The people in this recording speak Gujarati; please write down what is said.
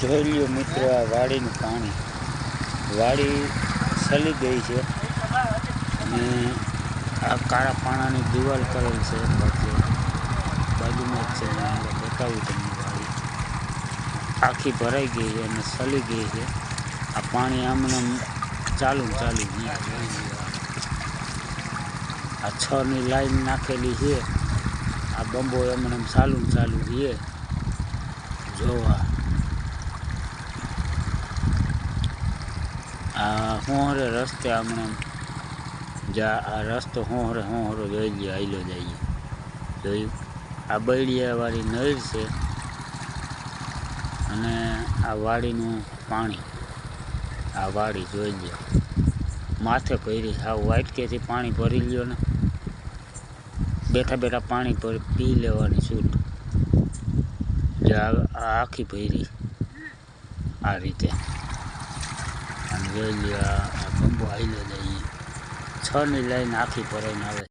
જોઈ લ્યો મિત્ર, આ વાડીનું પાણી. વાડી સલી ગઈ છે. અને આ કાળા પાણાની દિવાલ કરેલ છે પછી બાજુમાં જ છે બતાવું તમને વાડી. આખી ભરાઈ ગઈ છે અને સલી ગઈ છે. આ પાણી આમને આમ ચાલુ ચાલુ આ. છની લાઈન નાખેલી છે. આ બંબો એમને ચાલુ ચાલુ છે. જોવા આ હરે રસ્તે હમણાં જા, આ રસ્તો હોહરે હરો જોઈ લે આયલો જઈએ જોયું? આ બૈડિયાવાળી નહેર છે અને આ વાડીનું પાણી. આ વાડી જોઈ લે માથે પહેરી આ વાટકેથી પાણી ભરી લ્યો ને. બેઠા બેઠા પાણી પર પી લેવાની છૂટ. જે આખી પહેરી આ રીતે. અને જોઈ લ્યો આ બંબો આવેલો જઈએ છની લાઈન આખી ભરાઈને